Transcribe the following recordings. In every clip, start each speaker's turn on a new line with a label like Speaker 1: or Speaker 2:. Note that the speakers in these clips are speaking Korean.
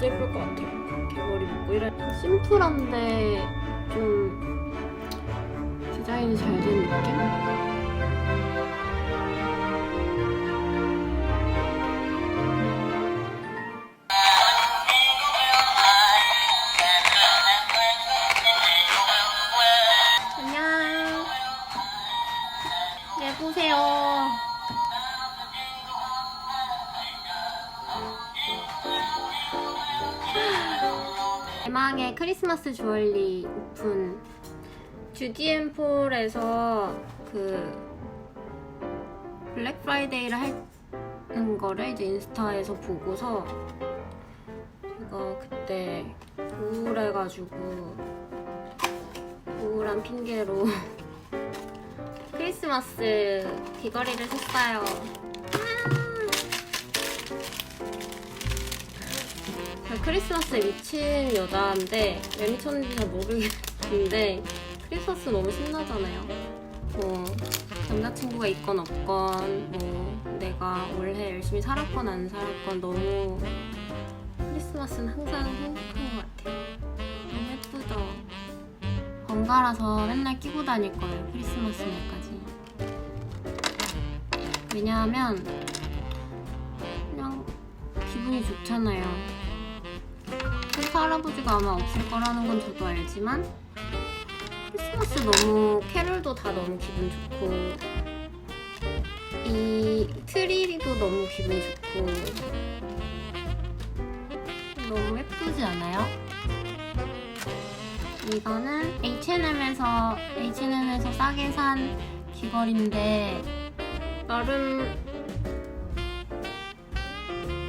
Speaker 1: 입어도 예쁠 것 같아요. 개머리 묶고 이런 심플한데 좀 디자인이 잘 된 느낌? 대망의 크리스마스 주얼리 오픈. 주디앤폴에서 그 블랙 프라이데이를 하는 거를 이제 인스타에서 보고서 제가 그때 우울해가지고 우울한 핑계로 크리스마스 귀걸이를 샀어요. 크리스마스에 미친 여자인데 왜 미쳤는지 잘 모르겠는데 크리스마스 너무 신나잖아요. 뭐 남자친구가 있건 없건 뭐 내가 올해 열심히 살았건 안 살았건 너무 크리스마스는 항상 행복한 것 같아요. 너무 예쁘죠? 번갈아서 맨날 끼고 다닐 거예요. 크리스마스 날까지. 왜냐하면 그냥 기분이 좋잖아요. 할아버지가 아마 없을 거라는 건 저도 알지만 크리스마스 너무 캐롤도 다 너무 기분 좋고 이 트리도 너무 기분이 좋고 너무 예쁘지 않아요? 이거는 H&M에서 H&M에서 싸게 산 귀걸이인데 나름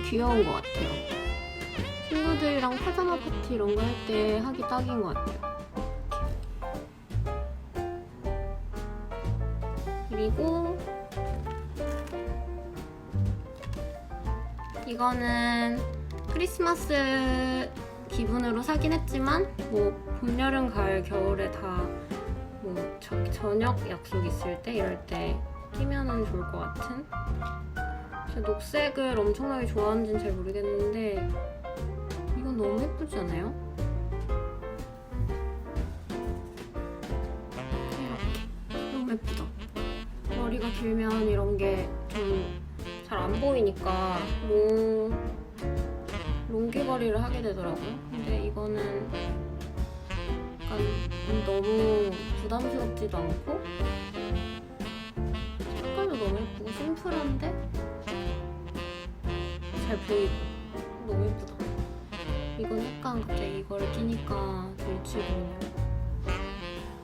Speaker 1: 귀여운 것 같아요. 친구들이랑 파자마 파티 이런 거 할 때 하기 딱인 것 같아요. 그리고 이거는 크리스마스 기분으로 사긴 했지만 뭐 봄, 여름, 가을, 겨울에 다 뭐 저녁 약속 있을 때 이럴 때 끼면은 좋을 것 같은 녹색을 엄청나게 좋아하는지는 잘 모르겠는데 이건 너무 예쁘지 않아요? 너무 예쁘죠? 머리가 길면 이런 게 좀 잘 안 보이니까 롱 롱귀걸이를 하게 되더라고요. 근데 이거는 약간 너무 부담스럽지도 않고 색깔도 너무 예쁘고 심플한데 잘 보이고 너무 예쁘다. 이건 약간 갑자기 이거를 끼니까 들치거든요.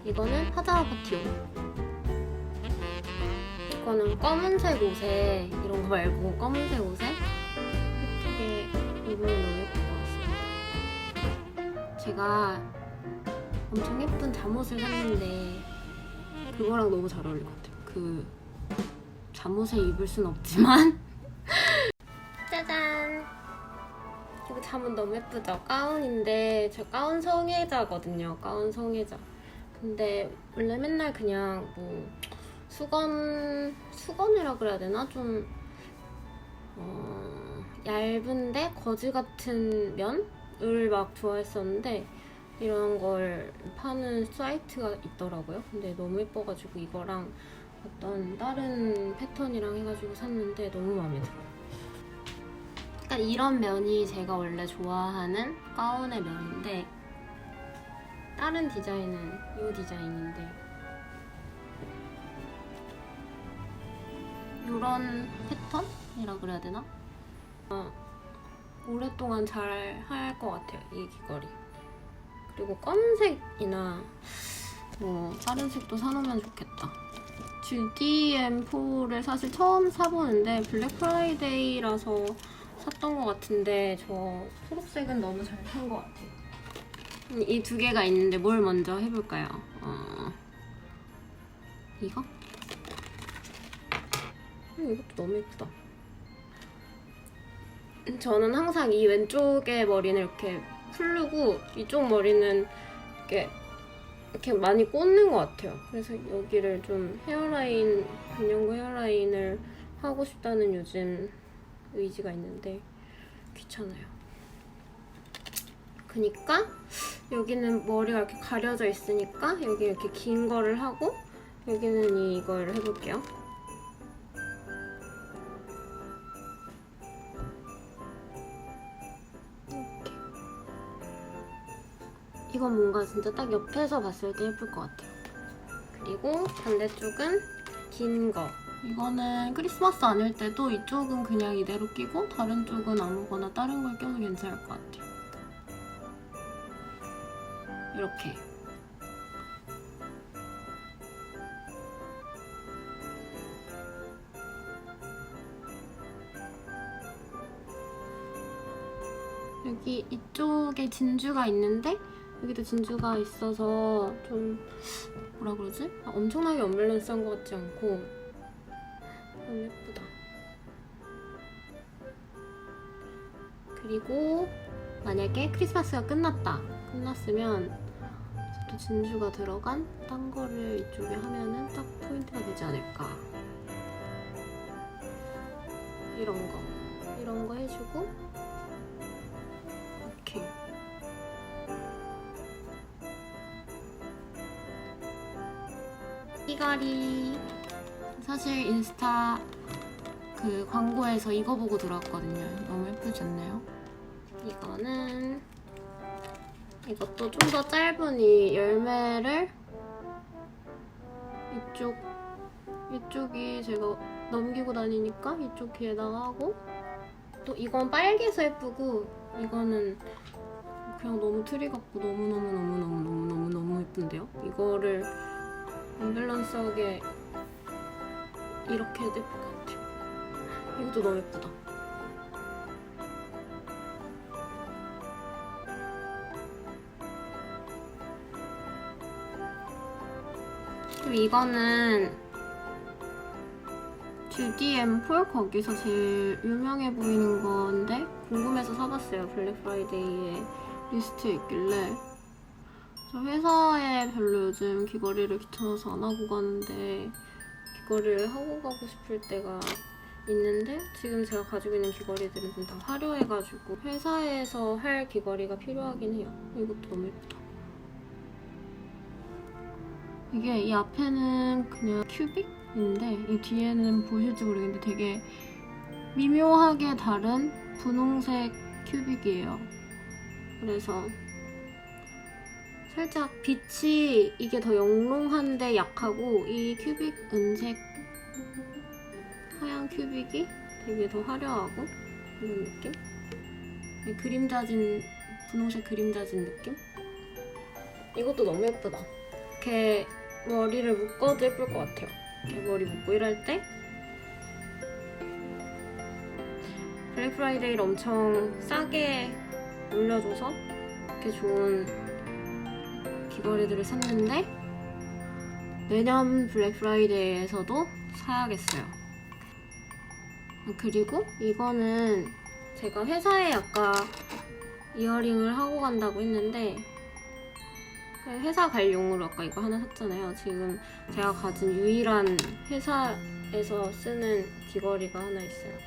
Speaker 1: 이거는 파티용. 이거는 검은색 옷에 이런 거 말고 검은색 옷에 예쁘게 입으면 너무 예쁠 것 같습니다. 제가 엄청 예쁜 잠옷을 샀는데 그거랑 너무 잘 어울릴 것 같아요. 그 잠옷에 입을 순 없지만 짜잔 이거 잠옷 너무 예쁘죠? 가운인데 저 가운 성애자거든요. 가운 성애자. 근데 원래 맨날 그냥 뭐 수건 수건이라 그래야 되나 좀 어, 얇은데 거즈 같은 면을 막 좋아했었는데 이런 걸 파는 사이트가 있더라고요. 근데 너무 예뻐가지고 이거랑 어떤 다른 패턴이랑 해가지고 샀는데 너무 마음에 들어요. 약간 이런 면이 제가 원래 좋아하는 가운의 면인데 다른 디자인은 이 디자인인데 이런 패턴이라 그래야 되나? 어, 오랫동안 잘 할 것 같아요 이 귀걸이 그리고 검은색이나 뭐 다른 색도 사놓으면 좋겠다 GDM4를 사실 처음 사보는데 블랙 프라이데이라서 샀던 것 같은데 저 초록색은 너무 잘 산 것 같아요 이 두 개가 있는데 뭘 먼저 해볼까요? 어... 이거? 음, 이것도 너무 예쁘다. 저는 항상 이 왼쪽의 머리는 이렇게 풀르고 이쪽 머리는 이렇게 이렇게 많이 꽂는 것 같아요. 그래서 여기를 좀 헤어라인 반영구 헤어라인을 하고 싶다는 요즘 의지가 있는데 귀찮아요. 아프니까 여기는 머리가 이렇게 가려져 있으니까 여기 이렇게 긴 거를 하고 여기는 이걸 해볼게요. 이건 뭔가 진짜 딱 옆에서 봤을 때 예쁠 것 같아요. 그리고 반대쪽은 긴 거. 이거는 크리스마스 아닐 때도 이쪽은 그냥 이대로 끼고 다른 쪽은 아무거나 다른 걸 껴도 괜찮을 것 같아요. 이렇게. 여기 이쪽에 진주가 있는데 여기도 진주가 있어서 좀 뭐라 그러지? 아, 엄청나게 언밸런스한 것 같지 않고 너무 예쁘다. 그리고 만약에 크리스마스가 끝났다. 끝났으면 또 진주가 들어간 딴 거를 이쪽에 하면은 딱 포인트가 되지 않을까. 이런 거. 이런 거 해주고 이렇게. 이가리. 사실 인스타 그 광고에서 이거 보고 들어왔거든요. 너무 예쁘지 않나요? 이거는 이것도 좀 더 짧은 이 열매를 이쪽 이쪽이 제가 넘기고 다니니까 이쪽 귀에다가 하고 또 이건 빨개서 예쁘고 이거는 그냥 너무 트리 같고 너무너무너무너무너무너무 예쁜데요? 이거를 언밸런스하게 이렇게 해도 예쁠 것 같아요. 이것도 너무 예쁘다. 그리고 이거는 GDM4 거기서 제일 유명해 보이는 건데 궁금해서 사봤어요. 블랙 프라이데이에 리스트에 있길래 저 회사에 별로 요즘 귀걸이를 귀찮아서 안 하고 가는데 귀걸이를 하고 가고 싶을 때가 있는데 지금 제가 가지고 있는 귀걸이들은 좀 다 화려해가지고 회사에서 할 귀걸이가 필요하긴 해요. 이것도 너무 예쁘다. 이게 이 앞에는 그냥 큐빅인데 이 뒤에는 보실지 모르겠는데 되게 미묘하게 다른 분홍색 큐빅이에요. 그래서 살짝 빛이 이게 더 영롱한데 약하고 이 큐빅 은색 하얀 큐빅이 되게 더 화려하고 이런 느낌? 이 그림자진 분홍색 그림자진 느낌? 이것도 너무 예쁘다. 이렇게 머리를 묶어도 예쁠 것 같아요. 이렇게 머리 묶고 일할 때 블랙 프라이데이를 엄청 싸게 올려줘서 이렇게 좋은 귀걸이들을 샀는데 내년 블랙 프라이데이에서도 사야겠어요. 그리고 이거는 제가 회사에 아까 이어링을 하고 간다고 했는데 그 회사 갈 용으로 아까 이거 하나 샀잖아요. 지금 제가 가진 유일한 회사에서 쓰는 귀걸이가 하나 있어요.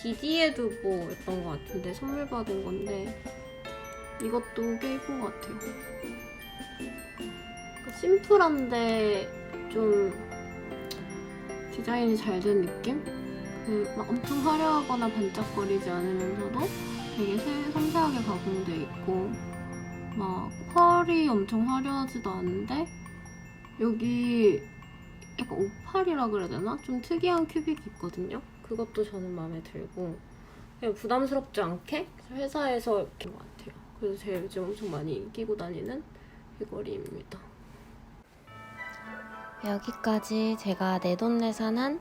Speaker 1: 디디에도 뭐 했던 것 같은데 선물 받은 건데 이것도 꽤 예쁜 것 같아요. 심플한데 좀 디자인이 잘 된 느낌? 그 막 엄청 화려하거나 반짝거리지 않으면서도 되게 세- 섬세하게 가공돼 있고 막 펄이 엄청 화려하지도 않은데 여기 약간 오팔이라 그래야 되나? 좀 특이한 큐빅이 있거든요. 그것도 저는 마음에 들고 그냥 부담스럽지 않게 회사에서 이렇게 것 같아요. 그래서 제가 요즘 엄청 많이 끼고 다니는 귀걸이입니다.
Speaker 2: 여기까지 제가 내돈내산한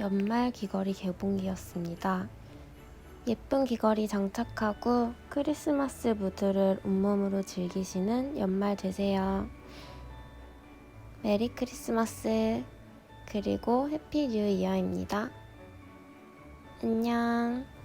Speaker 2: 연말 귀걸이 개봉기였습니다. 예쁜 귀걸이 장착하고 크리스마스 무드를 온몸으로 즐기시는 연말 되세요. 메리 크리스마스 그리고 해피 뉴 이어입니다. 안녕.